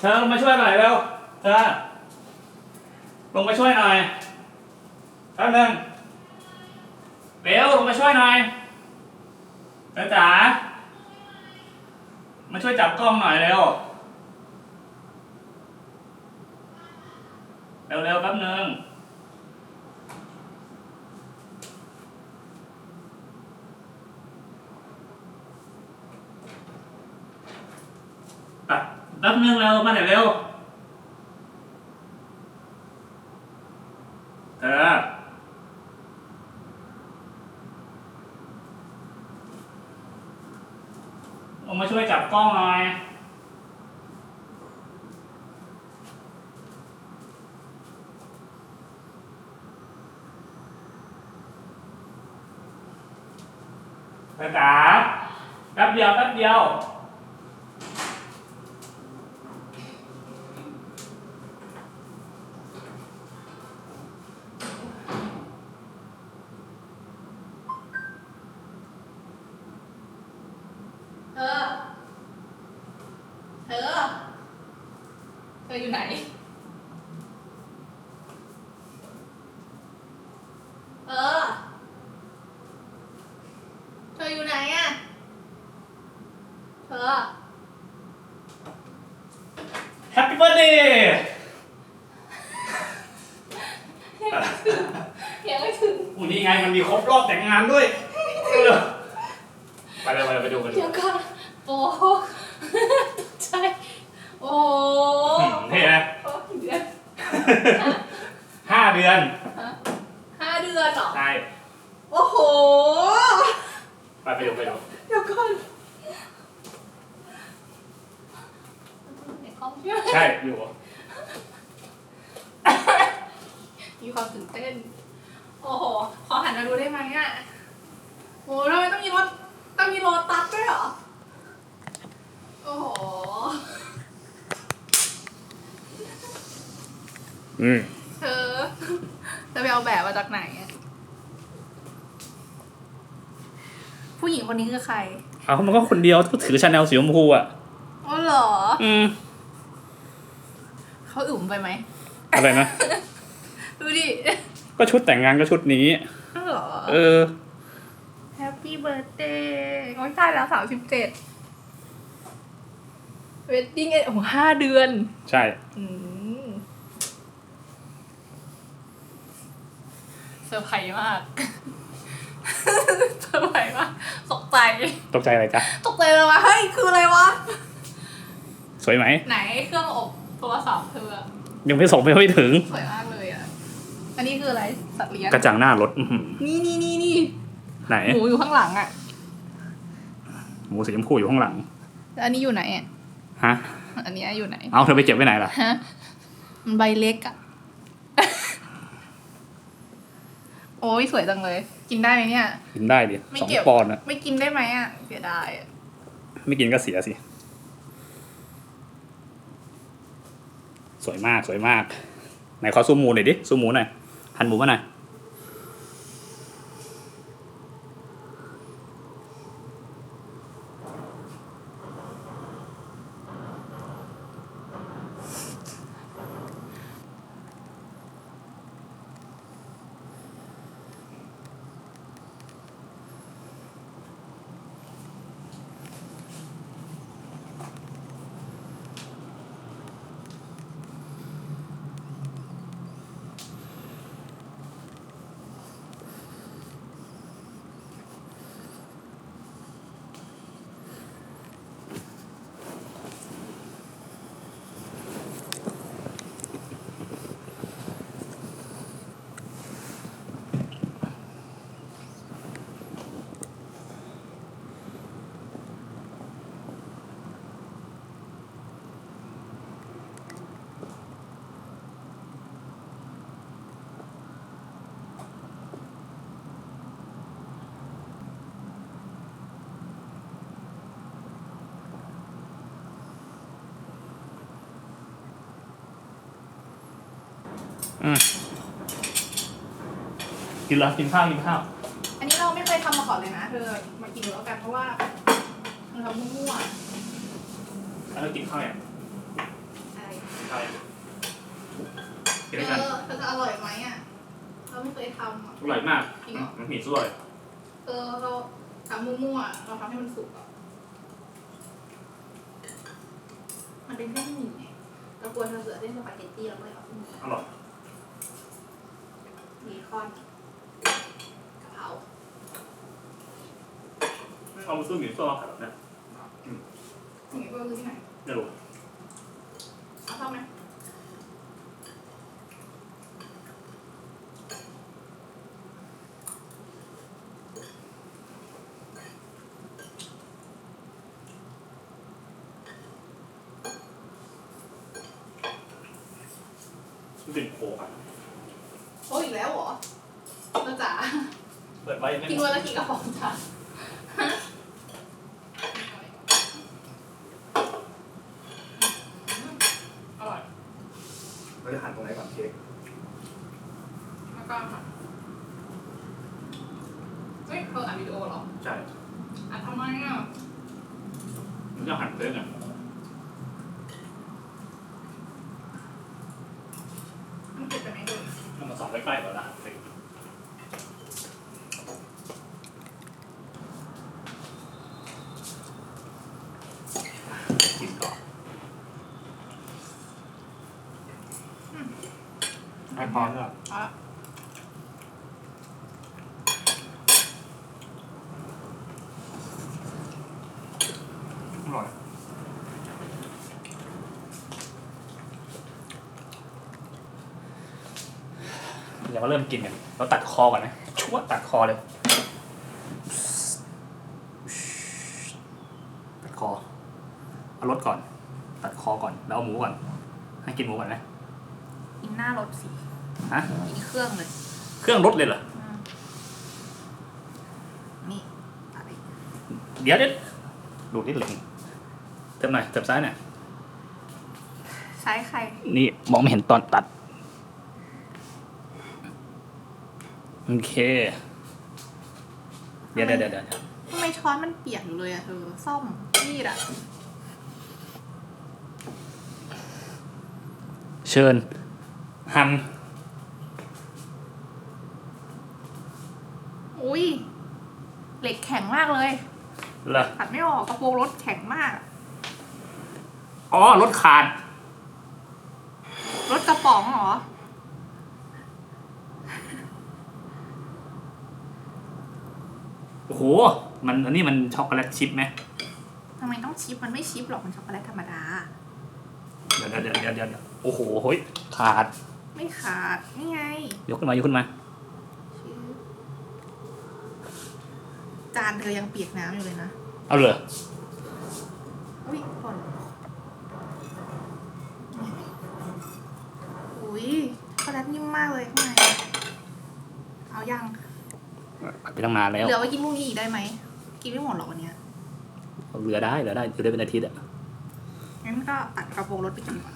เธอลงมาช่วยหน่อยเร็วเธอลงมาช่วยหน่อยแป๊บนึงเร็วลงมาช่วยหน่อยเธอจ๋ามาช่วยจับกล้องหน่อยเร็วเร็วเร็วๆแป๊บนึง แป๊บนึงเร็วมาหน่อยเร็วเธอลงมาช่วยจับกล้องหน่อยเธอจ๋าแป๊บเดียวแป๊บเดียว เธอ เธอ เธออยู่ไหน เออ เธออยู่ไหนอะเธอ แฮปปี้เบิร์ดเดย์ ยังไม่ถึง วันนี้ไงมันมีครบรอบแต่ งงานด้วยเออไปเลยไปเลยไปดูกันเดี๋ยวก่อนโอ้โหใช่โอ้หืมเท่ไหมโอ้เดือนห้าเดือนห้าเดือนเหรอใช่โอ้โห ไปไปดูไปดูเดี๋ยวก่อนในคอมใช่ไหมใช่อยู่มีความตื่นเต้น โอ้โห ขอหันมาดูได้ไหมอะโอ้ทำไมต้องมีรถ ต้องมีโรตัสด้วยเหรอ โอ้โห อืมเธอ จะไปเอาแบบมาจากไหนอะผู้หญิงคนนี้คือใครเอามันก็คนเดียวก็ถือชาแนลสีชมพูอะ อ๋อเหรอ อืม เขาอึมไปไหมอะไรนะ ดูดิ ก็ชุดแต่งงานก็ชุดนี้อ๋อเหรอเออ แฮปปี้เบิร์ a เดย์โอ้ยตายแล้วสามสิบเจ็ดเวดดิ้งโอ้โหห้าเดือน ใช่ อืมเซอร์ไพรส์มาก เซอร์ไพรส์มากตกใจ ตกใจอะไรจ๊ะ ตกใจเลยวะ เฮ้ย คืออะไรวะ สวยไหม ไหนเครื่องอบโทรศัพท์เธออะยังไม่ส่งไม่ไม่ถึง สวยมากเลย อะอันนี้คืออะไรสัตว์เลี้ยงกระจังหน้ารถอื้อหือนี่นี่นี่นี่ไหนหมูอยู่ข้างหลังอะหมูสีชมพูอยู่ข้างหลัง แล้วอันนี้อยู่ไหนอะฮะอันนี้อยู่ไหนเอาเธอไปเก็บไว้ไหนล่ะ ฮะมันใบเล็กอะ โอ้ยสวยจังเลย กินได้ไหมเนี่ย กินได้ดิไม่สองเก็บ ปอนด์อะไม่กินได้ไหมอะเสียดายอะไม่กินก็เสียสิ สวยมากสวยมากไหนขอซูมหมูหน่อยดิซูมหมูหน่อย หันหมูมาหน่อย อืมกินแล้วกินข้าวกินข้าว อันนี้เราไม่เคยทำมาก่อนเลยนะเธอมากินดูแล้วกันเพราะว่าเราทำมั่วแล้วกินข้าวยังๆใช่กินเอด้วยกันอเธอจะอร่อยไหมอะเราไม่เคยทำอะ อร่อยมากจริงเหรอ มันผีสวยเออเราทำมั่วๆอะเราทำให้มันสุกอะมันเป็นเส้นหมี่ไงเรากลัวเธอเสือเส้นสปาเกตตี้เราก็เลยเอาเส้นหมี่อร่อย เบคอนกะเพราเอามาซื้อหมี่ซอสแบบเนี้ยอย่างนี้ก็คือที่ไหนไม่รู้เอาเข้าไหมมันเป็นโคกอะโอ้อีกแล้วเหรอเราจ๋า เปิด ไว้ไม่กินหมวัดนละกี่กระป๋องจ้ะฮะอร่อย เราจะหั่นตรงไหนก่อนเค้กแล้วก็ค่ะเฮ้ยเธออ่านวิดีโอเหรอใช่อ่านทำไมอะมันจะหั่นเส้นอะมันเก็บไปไหนดูมันมาสองใกล้ๆแล้วนะเส้นกินก่อนให้พร้อมแล้ว อะ อร่อย เดี๋ยวมาเริ่มกินกัน เราตัดคอก่อนนะชั่วตัดคอเลยตัดคอเอารสก่อน ตัดคอก่อนแล้วเอาหมูก่อน ให้กินหมูก่อนนะกินหน้ารถสิฮะกินเครื่องเลย เครื่องรสเลยเหรอนี่อะไรเดี๋ยวเดี๋ยวดูนิดหนึ่งเติมหน่อยเติมซ้ายหน่อยใช้ใครนี่มองไม่เห็นตอนตัด โอเคเดี๋ยวเดี๋ยวเดี๋ยวเดี๋ยวทำไมช้อนมันเปียกอยู่เลยอะเธอซ่อมมีดอะเชิญ หั่นอุ้ยเหล็กแข็งมากเลยเหรอตัดไม่ออกกระโปรงรถแข็งมาก อ๋อ รถขาด รถกระป๋องเหรอ โอ้โห มันอันนี้มันช็อกโกแลตชิพไหมทำไมต้องชิปมันไม่ชิปหรอกมันช็อกโกแลตธรรมดา เดี๋ยวเดี๋ยวเดี๋ยวเดี๋ยวเดี๋ยวโอ้โหเฮ้ยขาด ไม่ขาดนี่ไงยกขึ้นมายกขึ้นมา ชิปจานเธอยังเปียกน้ำอยู่เลยนะ เอาเลยอุ้ยก่อนอุ้ยช็อกโกแลตนิ่มมากเลยข้างในเอายัง ไปตั้งนานแล้วเหลือไว้กินพรุ่งนี้อีกได้ไหม กินไม่หมดหรอกวันเนี้ยเหลือได้เหลือได้เหลือได้เป็นอาทิตย์อะงั้นก็ตัดกระโปรงรถไปกินก่อน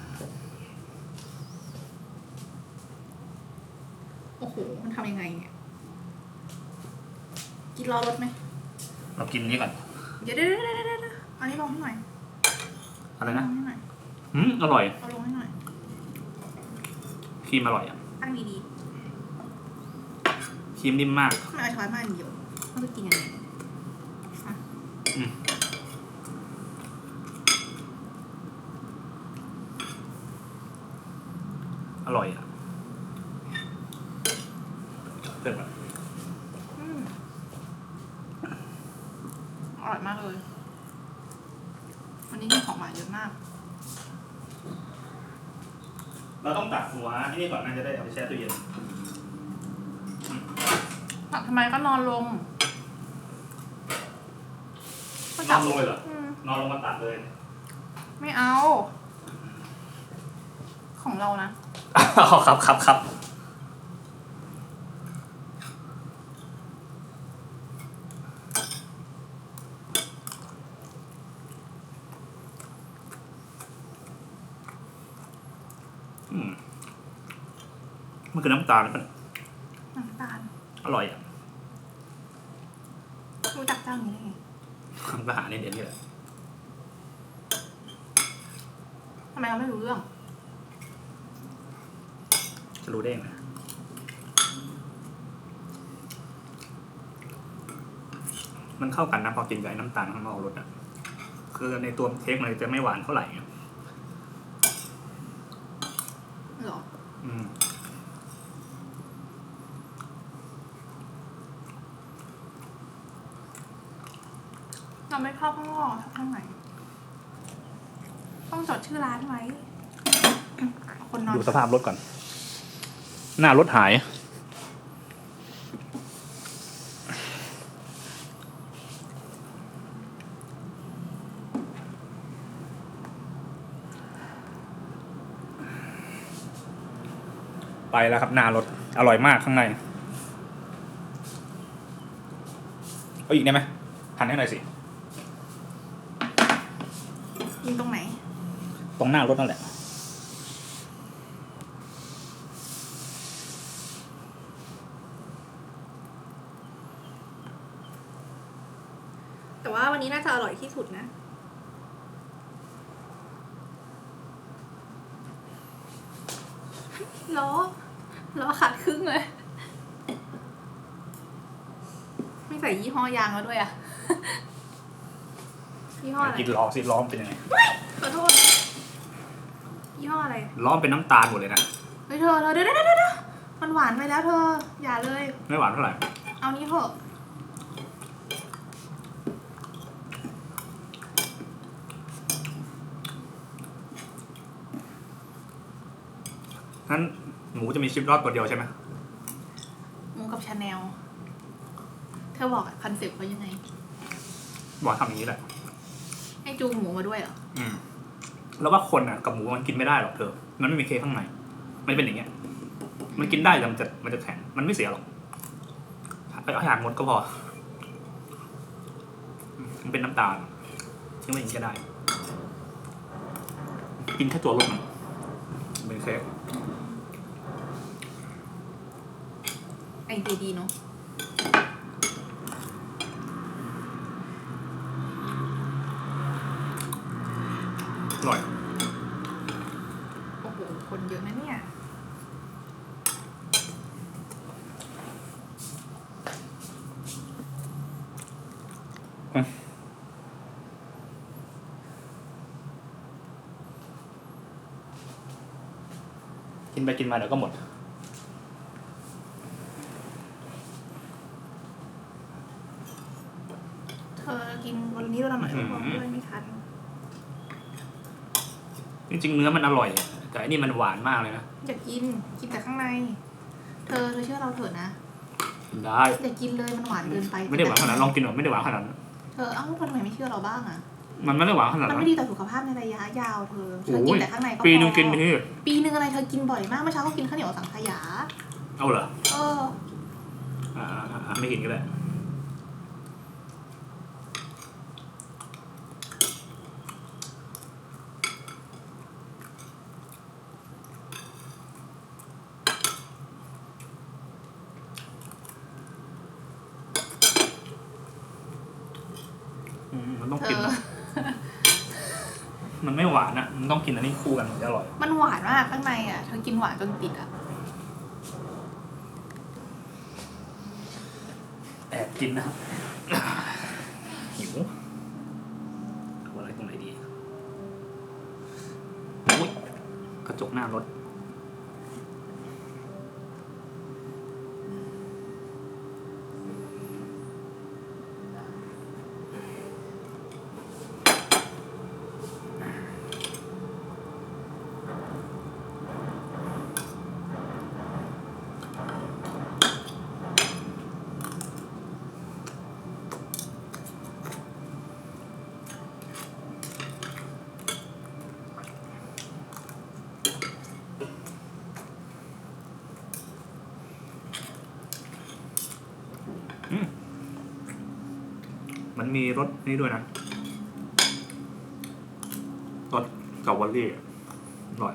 โอ้โหมันทำยังไงเนี่ยกินรอรถไหมเรากินนี้ก่อนเดี๋ยวเดี๋ยวเดี๋ยวเดี๋ยวเดี๋ยวเอานี้ลงให้หน่อยอะไรลนะงให้หน่อยอืมอร่อยเอาลงให้หน่อยครีมอร่อยอะตั้งดีค รีมนิ่มมากๆทำไมเอาช้อนมาอันเดียวมันจะกินยังไงอะอืม อร่อยอะเพิ่มอะอืมอร่อยมากเลย วันนี้กินของหวานเยอะมาก เราต้องตัดหัวที่นี่ก่อนน่าจะได้เอาไปแช่ตู้เย็นตัก ทำไมก็นอนลงก็นจัอบนลงเลยเหรอ อืมนอนลงมาตัดเลย ไม่เอา ของเรานะครับครับครับอืมมันคือน้ำตาลปะเนี่ยน้ำตาล อร่อยอะ ตั้งนี่ไงทหารในเดือนนี้แหละทำไมเราไม่รู้เรื่อง จะรู้ได้ไหมมันเข้ากันนะพอกินกับน้ำตาลข้างนอกรสอะ คือในตัวเค้กมันจะไม่หวานเท่าไหร่ เราไม่ชอบข้างนอกชอบข้างในต้องจดชื่อร้านไว้คนนอนดูสภาพรถก่อน หน้ารถหาย ไปแล้วครับหน้ารถ อร่อยมากข้างใน เอาอีกได้ไหมหันให้หน่อยสิ ยิงตรงไหน ตรงหน้ารถนั่นแหละ แต่ว่าวันนี้น่าจะอร่อยที่สุดนะ ล้อ ล้อขาดครึ่งเลย ไม่ใส่ยี่ห้อยางแล้วด้วยอะยี่ห้ออะไรกินล้อสิล้อมนเป็นยังไงขอโทษ ยี่ห้ออะไรล้อมเป็นน้ำตาลหมดเลยนะ เฮ้ยเธอเธอเดี๋ยวเดี๋ยวเดี๋ยวเดี๋ยวมันหวานไปแล้วเธอ อย่าเลย ไม่หวานเท่าไหร่ เอานี้เถอะนั้นหมูจะมีชิปรอดตัวเดียวใช่ไหมหมูกับชาแนล เธอบอกคอนเซ็ปต์เขายังไง บอกทำอย่างนี้แหละ ให้จูงหมูมาด้วยเหรอ อืม แล้วว่าคนอะกับหมูมันกินไม่ได้หรอกเธอ มันไม่มีเคข้างใน มันเป็นอย่างเงี้ย มันกินได้แต่มันจะมันจะแข็ง มันไม่เสียหรอกเอาเอาหางหมดก็พอ มันเป็นน้ำตาลยังไม่กินก็ได้ กินแค่ตัวรสมันมันเป็นเค้กไอเดียดีเนาะ อร่อย โอ้โห คนเยอะนะเนี่ย กินไปกินมาเดี๋ยวก็หมด เธอกินวันนี้เราหน่อยก็พออืมด้วยไม่ทัน จ ริงๆเนื้อมันอร่อยแต่อันนี้มันหวานมากเลยนะ อย่ากินกินแต่ข้างใน เธอเธอเชื่อเราเถอะนะกินได้อย่ากินเลยมันหวานเกินไปไม่ได้หวานขนาดนั้นลองกินหน่อยไม่ได้หวานขนาดนั้นเธอเอ้าทำไมไม่เชื่อเราบ้างอะมันไม่ได้หวานขนาดมันนั้นไม่ดีต่อสุขภาพในระยะยาวเธอเธอโอ้กินยแต่ข้างในก็พอปีนึงกินไปที่ปีนึงอะไรเธอกินบ่อยมากเมื่อเช้าก็กินข้าวเหนียวสังขยา เอาเหรอเออ อ่าอ่าอ่าไม่กินก็ได้ อืมมันต้อง เธ กิน อ นะมันไม่หวานอะ มันต้องกินอันนี้คู่กันถึงจะอร่อย มันหวานมากข้างในอะเธอกินหวานจนติดอะแอบกินนะครับหิวเอาอะไรตรงไหนดีอุ๊ยกระจกหน้ารถ มันมีรสนี่ด้วยนะรสเกาวอลลี่อร่อย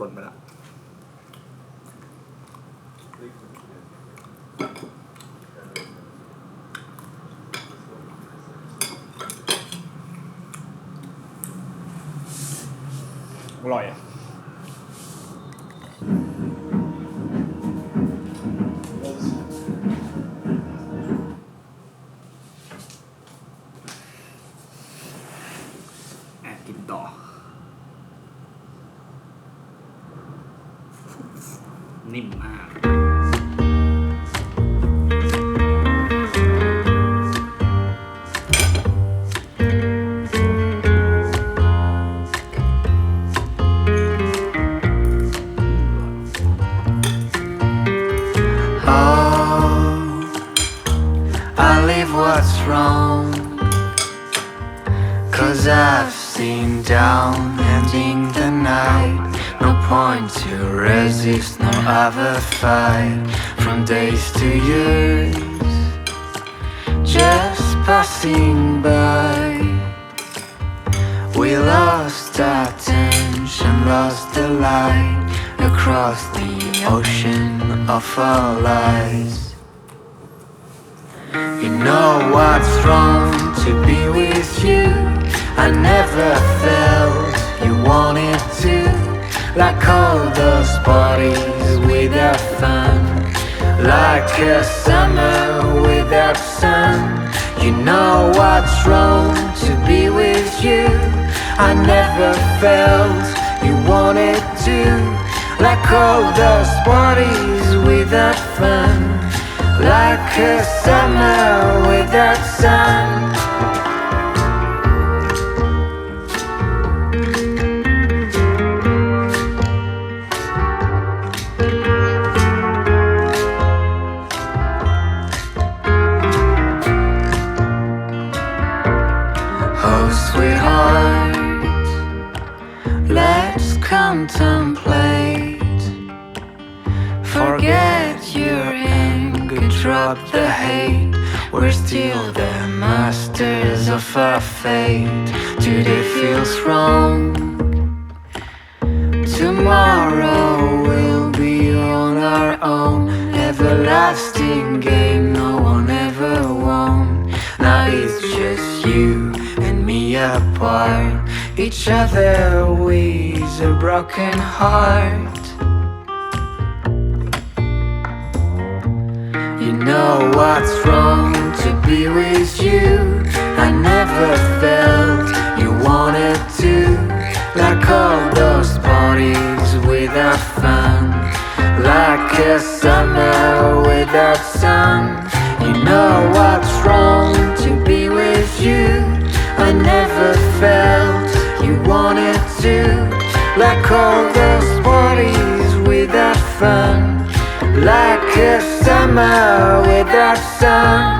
หล่นไปละ อ ร่อย wrong. Cause I've seen down ending the night. No point to resist, no other fight. From days to years, just passing by. We lost our tension, lost the light across the ocean of our lives. You know what's wrong to be with you. I never felt you wanted to, like all those parties without fun, like a summer without sun. You know what's wrong to be with you. I never felt you wanted to, like all those parties without fun, like a summer without sun. Oh, sweetheart, let's contemplate. Drop the hate. We're still the masters of our fate. Today feels wrong. Tomorrow we'll be on our own. Everlasting game, no one ever won. Now it's just you and me apart. Each other with a broken heart. You know what's wrong to be with you. I never felt you wanted to, like all those parties without fun, like a summer without sun. You know what's wrong to be with you. I never felt you wanted to, like all those parties without fun, like a summer without sun.